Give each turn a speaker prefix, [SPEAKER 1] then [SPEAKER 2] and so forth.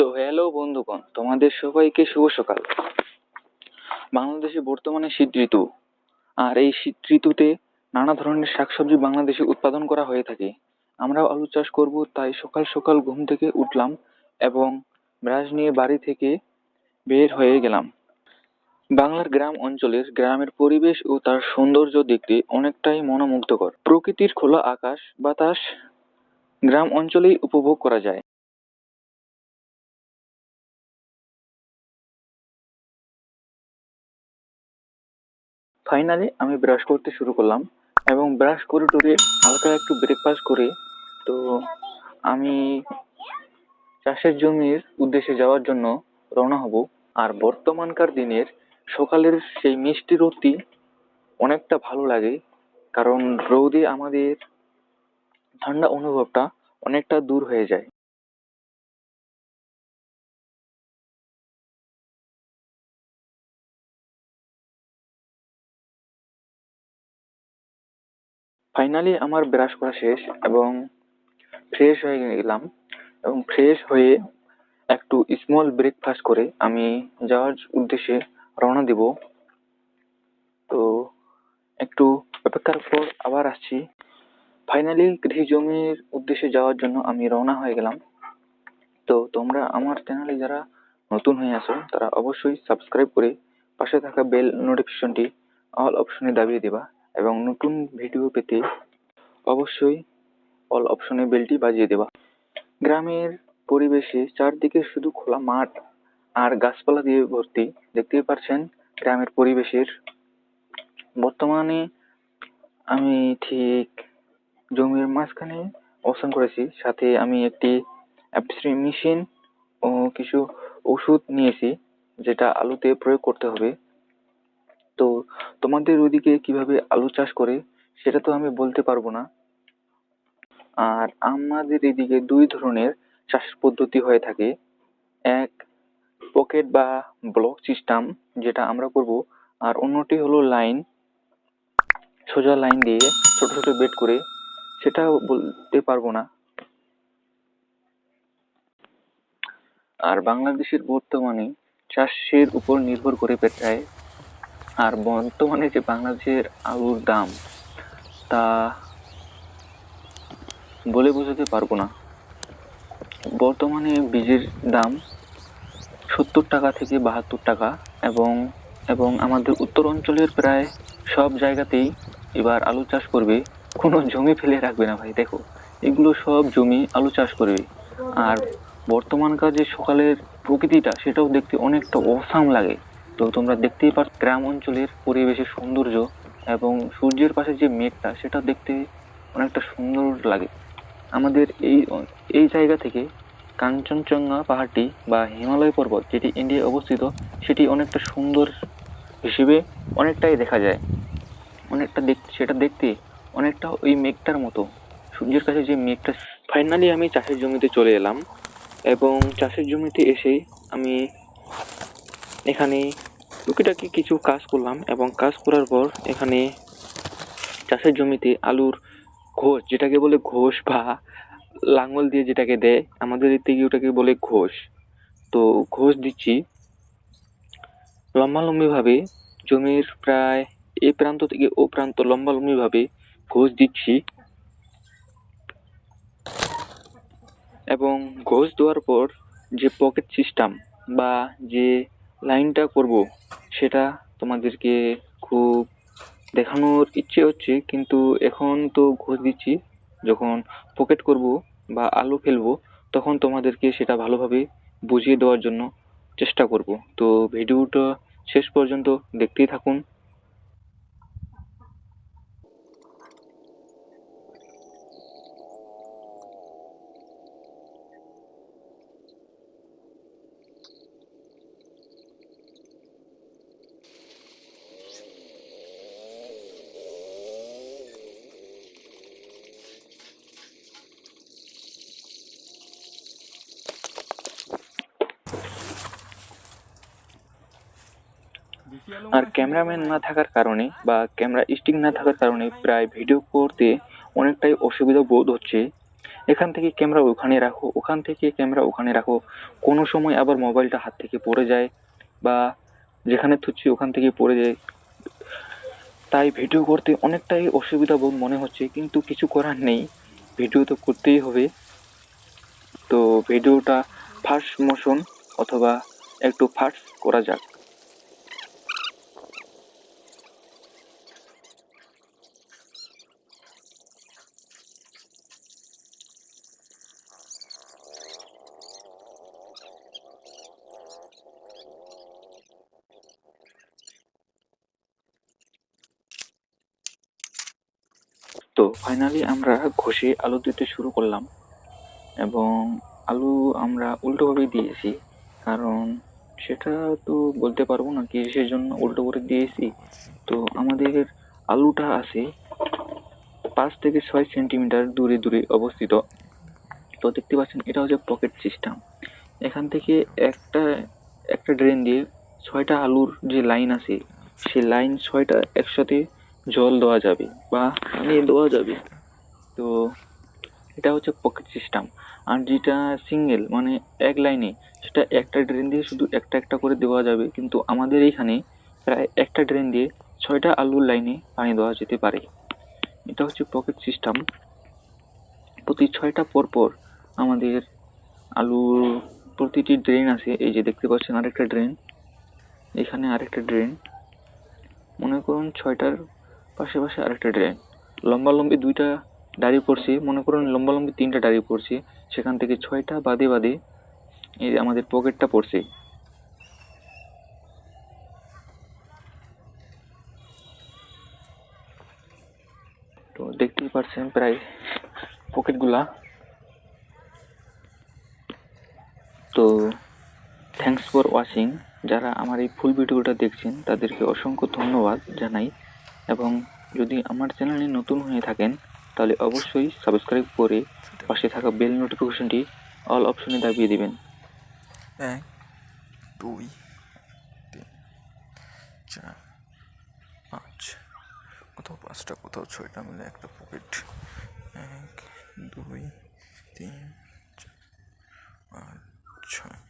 [SPEAKER 1] তো হ্যালো বন্ধুগণ, তোমাদের সবাইকে শুভ সকাল। বাংলাদেশে বর্তমানে শীত ঋতু, আর এই শীত ঋতুতে নানা ধরনের শাকসবজি বাংলাদেশে উৎপাদন করা হয়ে থাকে। আমরা আলু চাষ করব, তাই সকাল সকাল ঘুম থেকে উঠলাম এবং ব্রাশ নিয়ে বাড়ি থেকে বের হয়ে গেলাম। বাংলার গ্রাম অঞ্চলের গ্রামের পরিবেশ ও তার সৌন্দর্য দেখতে অনেকটাই মনোমুগ্ধকর। প্রকৃতির খোলা আকাশ বাতাস গ্রাম অঞ্চলেই উপভোগ করা যায়। ফাইনালি আমি ব্রাশ করতে শুরু করলাম এবং ব্রাশ করে টরে হালকা একটু ব্রেকফাস্ট করে, তো আমি চাষের জমির উদ্দেশ্যে যাওয়ার জন্য রওনা হব। আর বর্তমানকার দিনের সকালের সেই মিষ্টি রোদটি অনেকটা ভালো লাগে, কারণ রোদে আমাদের ঠান্ডা অনুভবটা অনেকটা দূর হয়ে যায়। ফাইনালি আমার ব্রাশ করা শেষ এবং ফ্রেশ হয়ে গেলাম এবং ফ্রেশ হয়ে একটু স্মল ব্রেকফাস্ট করে আমি যাওয়ার উদ্দেশ্যে রওনা দিব। তো একটু অপেক্ষার পর আবার আসছি। ফাইনালি কৃষি জমির উদ্দেশ্যে যাওয়ার জন্য আমি রওনা হয়ে গেলাম। তো তোমরা আমার চ্যানেলে যারা নতুন হয়ে আছো, তারা অবশ্যই সাবস্ক্রাইব করে পাশে থাকা বেল নোটিফিকেশনটি অল অপশনে দাবিয়ে দেবা। এবং নতুন ভিডিও পেতে অবশ্যই অল অপশনে বেলটি বাজিয়ে দেবা। গ্রামের পরিবেশে চারদিকে শুধু খোলা মাঠ আর গাছপালা দিয়ে ভর্তি। দেখতেই পারছেন গ্রামের পরিবেশের। বর্তমানে আমি ঠিক জমির মাঝখানে অবস্থান করেছি, সাথে আমি একটি মেশিন ও কিছু ওষুধ নিয়েছি, যেটা আলুতে প্রয়োগ করতে হবে। তো তোমাদের ওইদিকে কীভাবে আলু চাষ করে, সেটা তো আমি বলতে পারব না। আর আমাদের এদিকে দুই ধরনের চাষ পদ্ধতি হয়ে থাকে। এক পকেট বা ব্লক সিস্টেম, যেটা আমরা করব, আর অন্যটি হলো লাইন, সোজা লাইন দিয়ে ছোট ছোট বেড করে, সেটা বলতে পারব না। আর বাংলাদেশের বর্তমানে চাষের উপর নির্ভর করে প্রায় আর বর্তমানে যে বাংলাদেশের আলুর দাম, তা বলে বোঝাতে পারব না। বর্তমানে বীজের দাম সত্তর টাকা থেকে বাহাত্তর টাকা এবং এবং আমাদের উত্তর অঞ্চলের প্রায় সব জায়গাতেই এবার আলু চাষ করবে। কোনো জমি ফেলে রাখবে না ভাই, দেখো। এগুলো সব জমি আলু চাষ করবে। আর বর্তমানকার যে সকালের প্রকৃতিটা, সেটাও দেখতে অনেকটা অসাম লাগে। তো তোমরা দেখতেই পার গ্রাম অঞ্চলের পরিবেশের সৌন্দর্য এবং সূর্যের পাশে যে মেঘটা, সেটা দেখতে অনেকটা সুন্দর লাগে। আমাদের এই এই জায়গা থেকে কাঞ্চনজঙ্ঘা পাহাড়টি বা হিমালয় পর্বত যেটি ইন্ডিয়ায় অবস্থিত, সেটি অনেকটা সুন্দর হিসেবে অনেকটাই দেখা যায়। অনেকটা দেখ, সেটা দেখতে অনেকটা ওই মেঘটার মতো। সূর্যের কাছে যে মেঘটা ফাইনালি আমি চাষের জমিতে চলে এলাম এবং চাষের জমিতে এসে আমি এখানে টুকিটাকি কিছু কাজ করলাম এবং কাজ করার পর এখানে চাষের জমিতে আলুর ঘোষ, যেটাকে বলে ঘোষ বা লাঙল দিয়ে যেটাকে দেয়, আমাদের দিকে ওটাকে বলে ঘোষ। তো ঘোষ দিচ্ছি। লম্বালম্বিভাবে জমির প্রায় এ প্রান্ত থেকে ও প্রান্ত লম্বালম্বিভাবে ঘোষ দিচ্ছি। এবং ঘোষ দেওয়ার পর যে পকেট সিস্টেম বা যে লাইনটা করব, সেটা তোমাদেরকে খুব দেখানোর ইচ্ছে হচ্ছে, কিন্তু এখন তো ঘোষ দিচ্ছি, যখন পকেট করব বা আলু ফেলব, তখন তোমাদেরকে সেটা ভালোভাবে বুঝিয়ে দেওয়ার জন্য চেষ্টা করব। তো ভিডিওটা শেষ পর্যন্ত দেখতেই থাকুন। আর ক্যামেরাম্যান না থাকার কারণে বা ক্যামেরা স্টিক না থাকার কারণে প্রায় ভিডিও করতে অনেকটাই অসুবিধা বোধ হচ্ছে। এখান থেকে ক্যামেরা ওখানে রাখো, ওখান থেকে ক্যামেরা ওখানে রাখো। কোনো সময় আবার মোবাইলটা হাত থেকে পড়ে যায় বা যেখানে থুচ্ছি ওখান থেকে পড়ে যায়। তাই ভিডিও করতে অনেকটাই অসুবিধা বোধ মনে হচ্ছে, কিন্তু কিছু করার নেই। ভিডিও তো করতেই হবে। তো ভিডিওটা ফার্স্ট মোশন অথবা একটু ফার্স্ট করা যাক। তো ফাইনালি আমরা ঘষে আলু দিতে শুরু করলাম। এবং আলু আমরা উল্টোভাবে দিয়েছি, কারণ সেটা তো বলতে পারব না কিসের জন্য উল্টো করে দিয়েছি। তো আমাদের আলুটা আছে পাঁচ থেকে ছয় সেন্টিমিটার দূরে দূরে অবস্থিত। তো দেখতে পাচ্ছেন, এটা হচ্ছে পকেট সিস্টেম এখান থেকে একটা একটা ড্রেন দিয়ে ছয়টা আলুর যে লাইন আছে, সেই লাইন ছয়টা একসাথে জল দেওয়া যাবে, বা পানি দেওয়া যাবে। তো এটা হচ্ছে পকেট সিস্টেম আর যেটা সিঙ্গেল মানে এক লাইনে সেটা একটা ড্রেন দিয়ে শুধু একটা একটা করে দেওয়া যাবে। কিন্তু আমাদের এইখানে প্রায় একটা ড্রেন দিয়ে ছয়টা আলুর লাইনে পানি দেওয়া যেতে পারে। এটা হচ্ছে পকেট সিস্টেম প্রতি ছয়টা পর পর আমাদের আলুর প্রতিটি ড্রেন আছে। এই যে দেখতে পাচ্ছেন আরেকটা ড্রেন এখানে আরেকটা ড্রেন মনে করুন ছয়টার পাশে পাশে আরেকটা ড্রেন লম্বা লম্বি দুইটা দাঁড়িয়ে পড়ছে, মনে করুন লম্বা লম্বি তিনটা দাঁড়িয়ে পড়ছে, সেখান থেকে ছয়টা বাদে বাদে এই আমাদের পকেটটা পড়ছে। তো দেখতেই পাচ্ছেন প্রায় পকেটগুলা তো থ্যাঙ্কস ফর ওয়াচিং যারা আমার এই ফুল ভিডিওটা দেখছেন, তাদেরকে অসংখ্য ধন্যবাদ জানাই। এবং যদি আমার চ্যানেলে নতুন হয়ে থাকেন, তাহলে অবশ্যই সাবস্ক্রাইব করে পাশে থাকা বেল নোটিফিকেশনটি অল অপশনে দাবিয়ে দেবেন।
[SPEAKER 2] এক, দুই, তিন, চার, পাঁচ, কোথাও পাঁচটা, কোথাও ছয়টা মিলে একটা পকেট এক, দুই, তিন, চার, পাঁচ, ছয়।